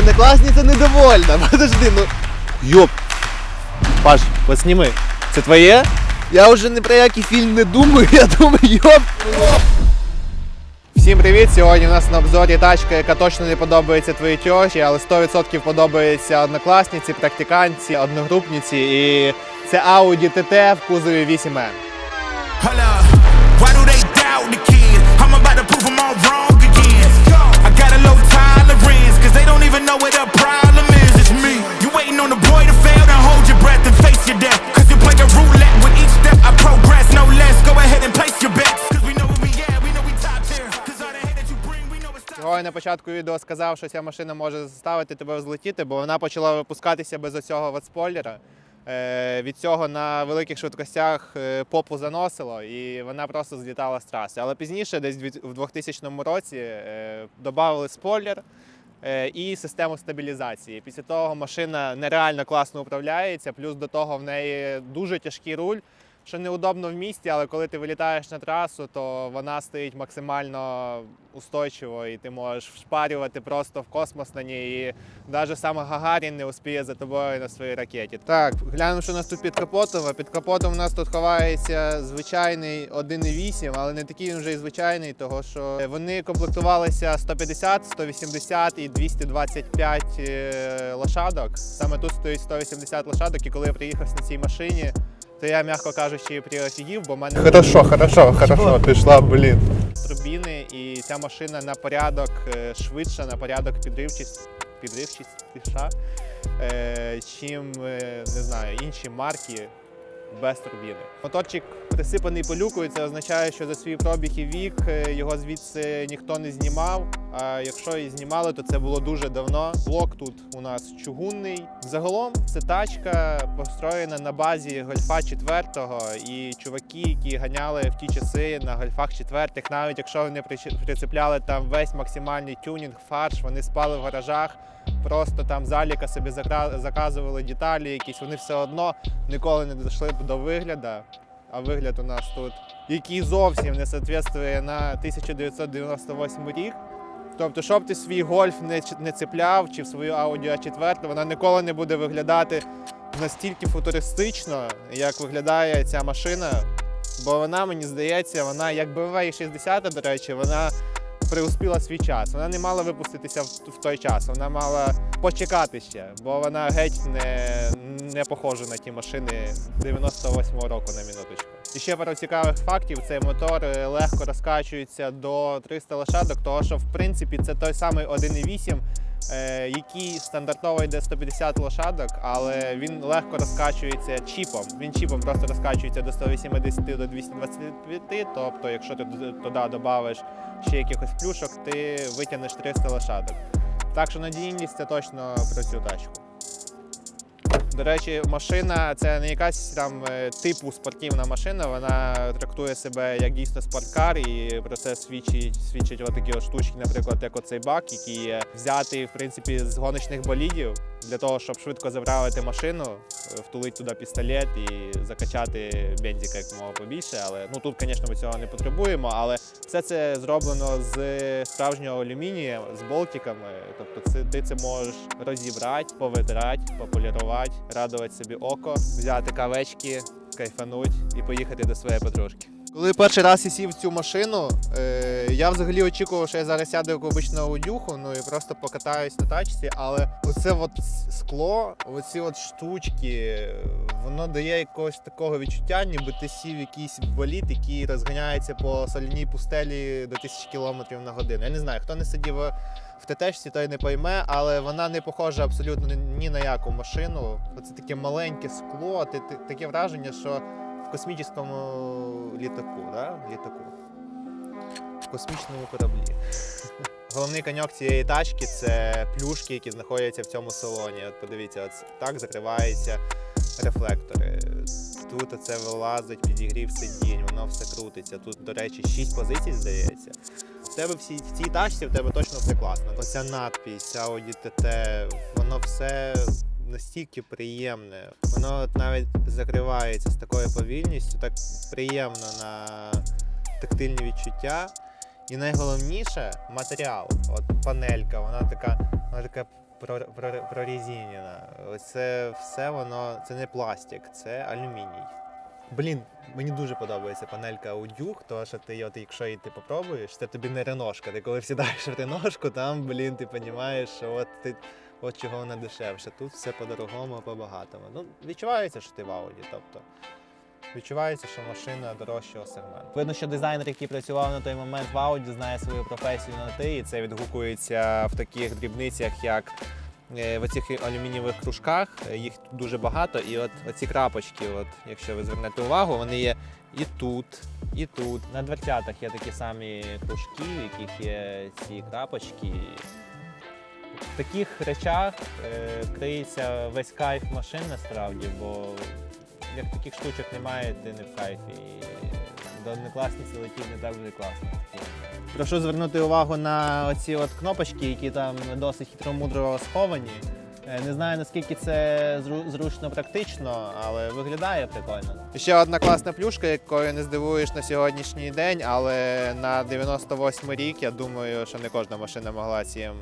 однокласниця недовольна. Подожди, ну. Йоп. Паш, посніми. Це твоє? Я вже ні про який фільм не думаю, я думаю, йоп. Всім привіт! Сьогодні у нас на обзорі тачка, яка точно не подобається твоїй тьоші, але 100% подобається однокласниці, практиканці, одногрупниці. І це Audi TT в кузові 8N. Hold don't even know what the problem is. It's me. You waiting on the boy to fail, then hold your breath and face your death. Cause you play a roulette with each step. I progress, no less. Go ahead and place your bets. Cause we know where we at, we know we top tier. Cause all the hate that you bring, we know it's top я на початку відео сказав, що ця машина може заставити тебе взлетіти, бо вона почала випускатися без оцього от спойлера. Е, від цього на великих швидкостях е, попу заносило, і вона просто злітала з траси. Але пізніше, десь в 2000 році, е, додали спойлер е, і систему стабілізації. Після того машина нереально класно управляється, плюс до того в неї дуже тяжкий руль що неудобно в місті, але коли ти вилітаєш на трасу, то вона стоїть максимально устойчиво, і ти можеш вшпарювати просто в космос на ній. І навіть сам Гагарін не успіє за тобою на своїй ракеті. Так, глянемо, що у нас тут під капотом. А під капотом у нас тут ховається звичайний 1.8, але не такий він вже і звичайний, того що вони комплектувалися 150, 180 і 225 е, лошадок. Саме тут стоїть 180 лошадок, і коли я приїхав на цій машині. То я, м'яко кажучи, приофігів, бо в мене Хорошо, хорошо, хорошо, пішла, блін. турбіни, і ця машина на порядок е, швидша, на порядок підривчість, підривчістіша, е, чим е, не знаю, інші марки без турбіни. Моторчик присипаний пилюкою, це означає, що за свій пробіг і вік його звідси ніхто не знімав. А якщо і знімали, то це було дуже давно. Блок тут у нас чугунний. Загалом це тачка построєна на базі гольфа 4 і чуваки, які ганяли в ті часи на гольфах 4, навіть якщо вони прицепляли там весь максимальний тюнінг, фарш, вони спали в гаражах. Просто там заліка собі заказували деталі, якісь вони все одно ніколи не дійшли до вигляду. А вигляд у нас тут, який зовсім не соответствує на 1998 рік. Тобто, щоб ти свій гольф не, не цепляв чи в свою Audi a 4 вона ніколи не буде виглядати настільки футуристично, як виглядає ця машина. Бо вона, мені здається, вона як BMW 60, до речі, вона приуспіла свій час. Вона не мала випуститися в, в той час, вона мала почекати ще, бо вона геть не, не похожа на ті машини 98-го року на минуточку. І ще пару цікавих фактів: цей мотор е, легко розкачується до 300 лошадок, того що в принципі це той самий 1.8, е, який стандартово йде 150 лошадок, але він легко розкачується чіпом. Він чіпом просто розкачується до 180 до 225, тобто, якщо ти туди додавиш ще якихось плюшок, ти витягнеш 300 лошадок. Так що надійність це точно про цю тачку. До речі, машина це не якась там е, типу спортивна машина, вона трактує себе як дійсно спорткар, і про це свідчить, свідчать отакі от штучки, наприклад, як оцей бак, який є взятий в принципі з гоночних болідів для того, щоб швидко заправити машину, е, втулити туди пістолет і закачати бензика як мого побільше. Але ну тут, звісно, ми цього не потребуємо. Але все це зроблено з справжнього алюмінія, з болтиками. Тобто, це ти це можеш розібрати, повитрати, пополірувати, радувати собі око, взяти кавечки, кайфануть і поїхати до своєї подружки. Коли перший раз я сів в цю машину, е, я взагалі очікував, що я зараз сяду як обичну аудюху, ну і просто покатаюсь на тачці, але оце от скло, оці от штучки, воно дає якогось такого відчуття, ніби ти сів якийсь боліт, який розганяється по соляній пустелі до тисячі кілометрів на годину. Я не знаю, хто не сидів в ТТшці, той не пойме, але вона не похожа абсолютно ні- на яку машину. Оце таке маленьке скло, таке враження, що в космічному літаку, да? літаку. В космічному кораблі. Головний коньок цієї тачки це плюшки, які знаходяться в цьому салоні. От подивіться, от так закриваються рефлектори. Тут оце вилазить, підігрів сидінь, воно все крутиться. Тут, до речі, 6 позицій здається. Тебе всі в цій тачці в тебе точно все класно. Оця надпись Audi TT, воно все настільки приємне. Воно от навіть закривається з такою повільністю, так приємно на тактильні відчуття. І найголовніше матеріал. От панелька, вона така, вона така про- про- Це все воно це не пластик, це алюміній. Блін, мені дуже подобається панелька Audюх, тому що ти, от, якщо її ти попробуєш, це тобі не реношка. Ти коли сідаєш в реношку, там, блін, ти розумієш, що от ти. От чого вона дешевше. Тут все по-дорогому, по-багатому. Ну, відчувається, що ти в ауді. Тобто відчувається, що машина дорожчого сегменту. Видно, що дизайнер, який працював на той момент в ауді, знає свою професію на ти, і це відгукується в таких дрібницях, як в цих алюмінієвих кружках. Е, Їх дуже багато. І от оці крапочки, от, якщо ви звернете увагу, вони є і тут, і тут. На дверцятах є такі самі кружки, в яких є ці крапочки. В таких речах е, криється весь кайф машин насправді, бо як таких штучок немає, ти не в кайфі. І до некласниці летів не так вже класно. Прошу звернути увагу на оці от кнопочки, які там досить хитромудро сховані. Е, Не знаю наскільки це зру- зручно практично, але виглядає прикольно. Ще одна класна плюшка, якою не здивуєш на сьогоднішній день, але на 98 рік я думаю, що не кожна машина могла цим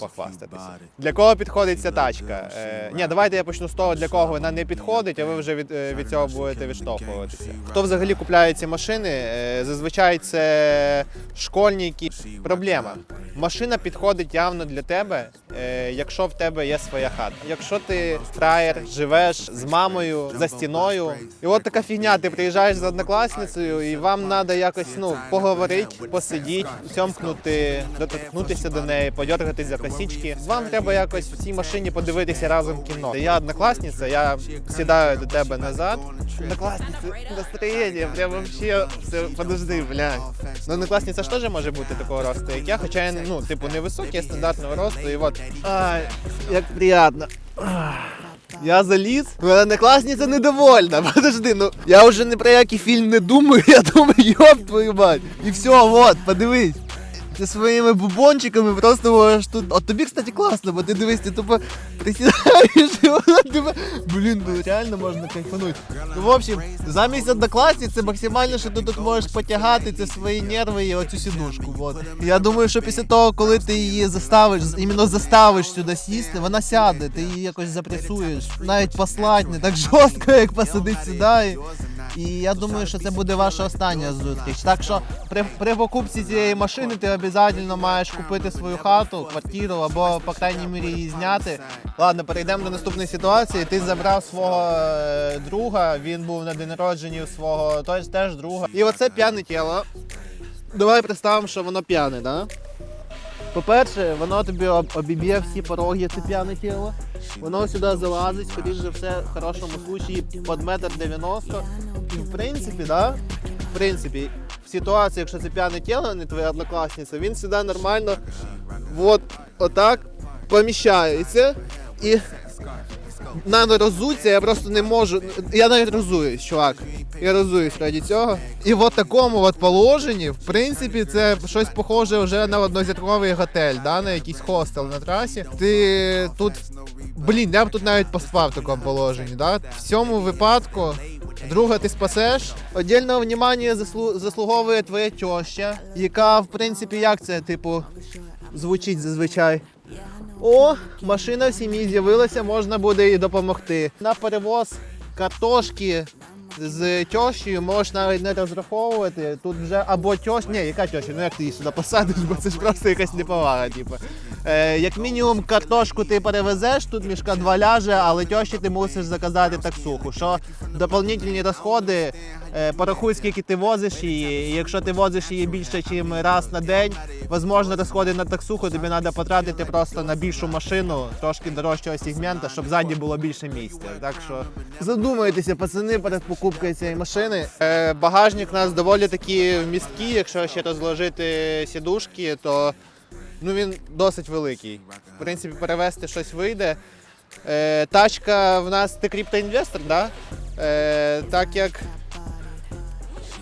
похвастатися. Для кого підходить ця тачка? Е, ні, давайте я почну з того, для кого вона не підходить, а ви вже від, е, від цього будете відштовхуватися. Хто взагалі купляє ці машини? Зазвичай це школьники. Проблема. Машина підходить явно для тебе, якщо в тебе є своя хата. Якщо ти фраєр, живеш з мамою за стіною, і от така фігня, ти приїжджаєш з однокласницею, і вам треба якось ну поговорити, посидіти, сьомкнути, доторкнутися до неї, подергатись за косички. Вам треба якось в цій машині подивитися разом кіно. Я однокласниця, я сідаю до тебе назад. Однокласниця, настроєння, прям вообще все, подожди, блядь. Ну, однокласниця ж теж може бути такого росту, як я, хоча я ну, типу, невисокий, я стандартного росту, і от. Ай, як приємно. Я заліз, але однокласниця недовольна. Подожди, ну я вже ні про який фільм не думаю, я думаю, йоп твою мать. І все, от, подивись. Ти своїми бубончиками просто можеш тут. От тобі, кстати, класно, бо ти дивись, ти тупо присідаєш і вона тебе. Блін, ну реально можна кайфанути. Ну, в общем, замість однокласниць це максимально, що ти тут можеш потягати це свої нерви і оцю сідушку. Вот. Я думаю, що після того, коли ти її заставиш, іменно заставиш сюди сісти, вона сяде, ти її якось запресуєш. Навіть послать не так жорстко, як посадить сюди. І я думаю, що це буде ваша остання зустріч. Так що при, при покупці цієї машини ти обов'язково маєш купити свою хату, квартиру або, по крайній мірі, її зняти. Ладно, перейдемо до наступної ситуації. Ти забрав свого е, друга, він був на день народження свого теж, теж друга. І оце п'яне тіло. Давай представимо, що воно п'яне, да? По-перше, воно тобі обіб'є всі пороги, це п'яне тіло. Воно сюди залазить, скоріш за все, в хорошому случаї під метр дев'яносто. І в принципі, да, в принципі, в ситуації, якщо це п'яне тіло, не твоя однокласниця, він сюди нормально от, отак поміщається. І надо розуться, я просто не можу. Я навіть розуюсь, чувак. Я розуюсь раді цього. І в от такому от положенні, в принципі, це щось похоже вже на однозірковий готель, да, на якийсь хостел на трасі. Ти тут. Блін, я б тут навіть поспав в такому положенні. Да? В цьому випадку друга ти спасеш. Отдільного внимання заслу... заслуговує твоя тьоща, яка, в принципі, як це, типу, звучить зазвичай. О, машина в сім'ї з'явилася, можна буде їй допомогти. На перевоз картошки з тьощею можеш навіть не розраховувати. Тут вже або тьощ, ні, яка тьоща, ну як ти її сюди посадиш, бо це ж просто якась неповага. Типу. Е, як мінімум картошку ти перевезеш, тут мішка два ляже, але тьощі ти мусиш заказати таксуху. Що доповнительні розходи, е, порахуй, скільки ти возиш її. І якщо ти возиш її більше, ніж раз на день, можливо, розходи на таксуху тобі треба потратити просто на більшу машину, трошки дорожчого сегмента, щоб ззаді було більше місця. Так що задумайтеся, пацани, перед покупкою цієї машини. Е, багажник у нас доволі таки вмісткий, якщо ще розложити сідушки, то ну, він досить великий. В принципі, перевезти щось вийде. Е, тачка в нас ти криптоінвестор, да? Е, так як.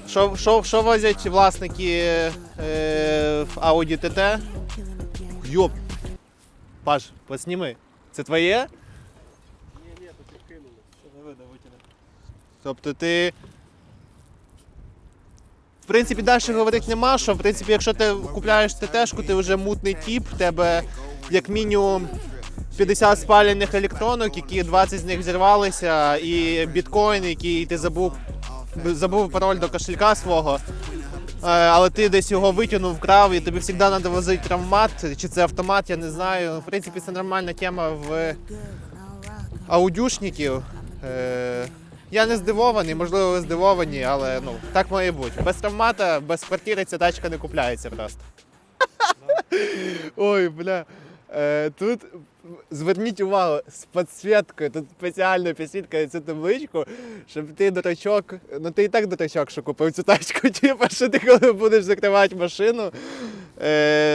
Що, що, що возять власники е, Audi TT? Йоп. Паш, посніми. Це твоє? Ні, ні, тут підкинули. Не видно, витягне. Тобто ти. В принципі, далі говорити нема, що в принципі, якщо ти купляєш ТТшку, ти вже мутний тип, в тебе як мінімум 50 спалених електронок, які 20 з них зірвалися, і біткоін, який ти забув, забув пароль до кошелька свого. Е, Але ти десь його витягнув, вкрав, і тобі завжди треба возити травмат, чи це автомат, я не знаю. В принципі, це нормальна тема в аудюшників. Я не здивований, можливо, ви здивовані, але ну, так має бути. Без травмата, без квартири ця тачка не купляється просто. Ой, бля. Е, тут зверніть увагу з підсвіткою, тут спеціально підсвітка цю табличку, щоб ти дурачок, ну ти і так дурачок, що купив цю тачку, типу, що ти коли будеш закривати машину,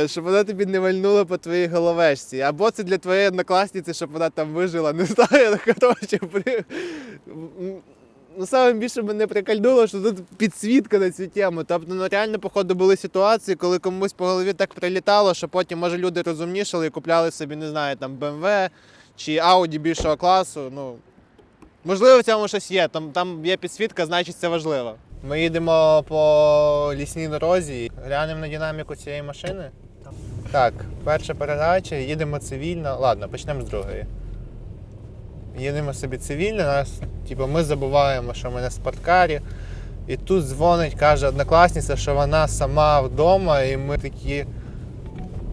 щоб вона тобі не вальнула по твоїй головешці. Або це для твоєї однокласниці, щоб вона там вижила, не знаю, коротше. Ну, саме більше мене прикольнуло, що тут підсвітка на цю тему. Тобто, ну реально, походу, були ситуації, коли комусь по голові так прилітало, що потім, може, люди розумнішали і купляли собі, не знаю, там BMW чи Audi більшого класу. Ну, можливо, в цьому щось є. Там, там є підсвітка, значить це важливо. Ми їдемо по лісній дорозі, глянемо на динаміку цієї машини. Так, перша передача, їдемо цивільно. Ладно, почнемо з другої. Їдемо собі цивільно, нас, типу, ми забуваємо, що ми на спорткарі. І тут дзвонить, каже однокласниця, що вона сама вдома, і ми такі.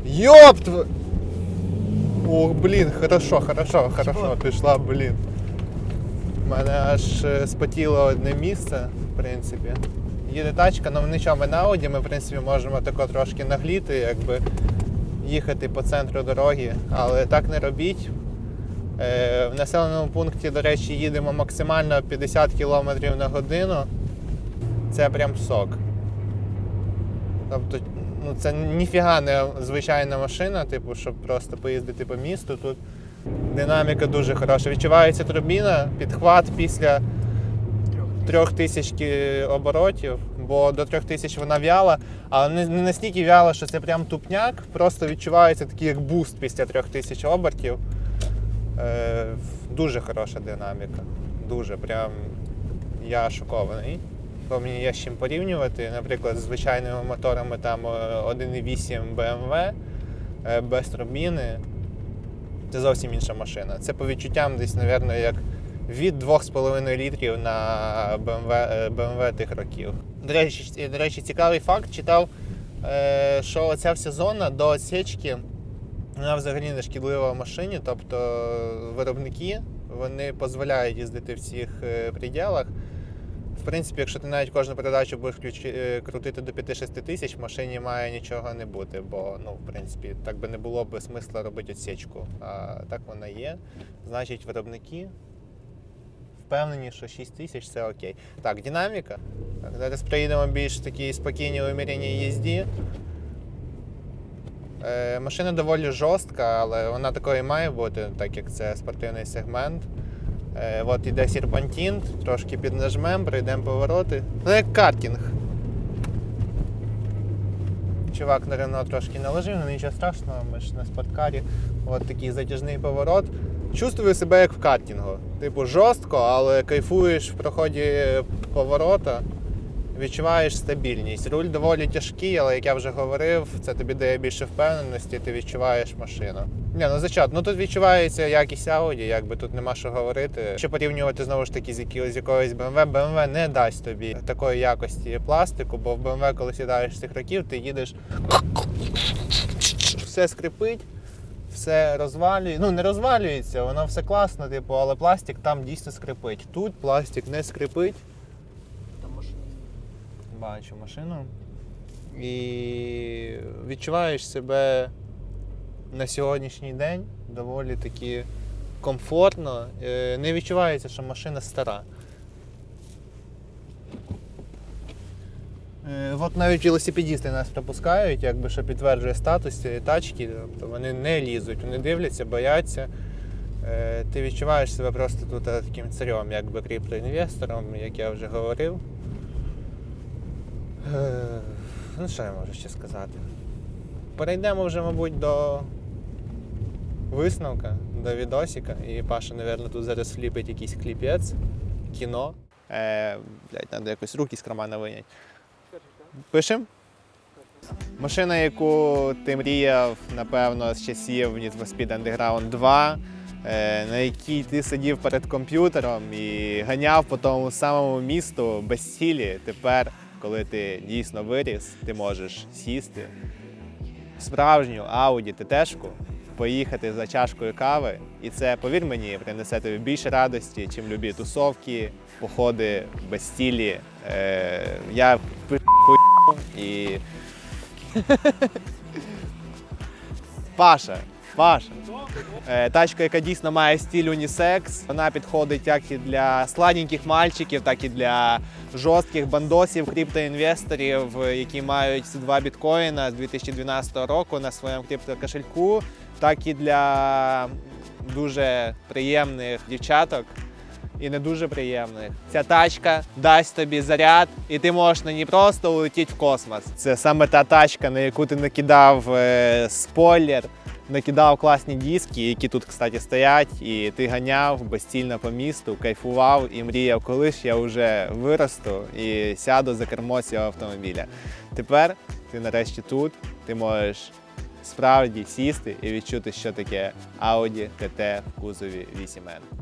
Йоп! тв- Ох, блін, хорошо, хорошо, хорошо, пішла, блін. У мене аж е, спотіло одне місце, в принципі. Їде тачка, ну нічого, на ауді, ми в принципі можемо тако трошки нагліти, якби їхати по центру дороги, але так не робіть. Е, В населеному пункті, до речі, їдемо максимально 50 км на годину. Це прям сок. Тобто, ну це ніфіга не звичайна машина, типу, щоб просто поїздити по місту. Тут динаміка дуже хороша. Відчувається турбіна, підхват після 3000 ки- оборотів, бо до 3000 вона вяла, але не, настільки вяла, що це прям тупняк, просто відчувається такий як буст після 3000 обертів. Е, дуже хороша динаміка. Дуже прям я шокований. Бо мені є з чим порівнювати. Наприклад, з звичайними моторами там е, 1.8 BMW е, без турбіни. Це зовсім інша машина. Це по відчуттям десь, мабуть, як від 2,5 літрів на BMW, е, BMW тих років. До речі, до речі, цікавий факт читав, е, що ця вся зона до отсечки вона взагалі не шкідлива в машині, тобто виробники вони дозволяють їздити в цих е, пределах. В принципі, якщо ти навіть кожну передачу будеш включи, е, крутити до 5-6 тисяч, в машині має нічого не бути, бо ну, в принципі, так би не було б смисла робити відсічку. А так вона є. Значить, виробники впевнені, що 6 тисяч це окей. Так, динаміка. Так, зараз приїдемо більш такі спокійні умірені їзді. Е, Машина доволі жорстка, але вона такою і має бути, так як це спортивний сегмент. Е, От іде серпантин, трошки піднажмем, пройдемо повороти. Ну як картинг. Чувак на Рено трошки наложив, але нічого страшного, ми ж на спорткарі. От такий затяжний поворот. Чувствую себе як в картингу. Типу жорстко, але кайфуєш в проході поворота відчуваєш стабільність. Руль доволі тяжкий, але як я вже говорив, це тобі дає більше впевненості, ти відчуваєш машину. Ні, ну зачат, ну тут відчувається якість Audi, якби тут нема що говорити. Якщо порівнювати знову ж таки з якоюсь BMW, BMW не дасть тобі такої якості пластику, бо в BMW, коли сідаєш з цих років, ти їдеш. Все скрипить. Все розвалює, ну не розвалюється, воно все класно, типу, але пластик там дійсно скрипить. Тут пластик не скрипить. Там машина. Бачу машину. І відчуваєш себе на сьогоднішній день доволі таки комфортно. Е, Не відчувається, що машина стара. От навіть велосипедісти нас пропускають, якби що підтверджує статус цієї тачки. Тобто вони не лізуть, вони дивляться, бояться. Е, Ти відчуваєш себе просто тут е, таким царем, якби криптоінвестором, як я вже говорив. Е, Ну, що я можу ще сказати? Перейдемо вже, мабуть, до висновка, до відосика. І Паша, мабуть, тут зараз вліпить якийсь кліпець, кіно. Е, блядь, треба якось руки з кармана виняти. Пишем? Машина, яку ти мріяв, напевно, з часів Need for Speed Underground 2, е, на якій ти сидів перед комп'ютером і ганяв по тому самому місту без цілі. Тепер, коли ти дійсно виріс, ти можеш сісти в справжню Audi ТТшку, поїхати за чашкою кави, і це, повір мені, принесе тобі більше радості, чим любі тусовки, походи без цілі. Е, я і Паша, Паша. Е, Тачка, яка дійсно має стиль унісекс. Вона підходить як і для сладеньких мальчиків, так і для жорстких бандосів, криптоінвесторів, е, які мають два біткоїна з 2012 року на своєму криптокошельку, так і для дуже приємних дівчаток. І не дуже приємних. Ця тачка дасть тобі заряд, і ти можеш на ній просто улетіти в космос. Це саме та тачка, на яку ти накидав е, спойлер, накидав класні диски, які тут, кстати, стоять, і ти ганяв безцільно по місту, кайфував і мріяв, коли ж я вже виросту і сяду за кермо цього автомобіля. Тепер ти нарешті тут, ти можеш справді сісти і відчути, що таке Audi TT в кузові 8N.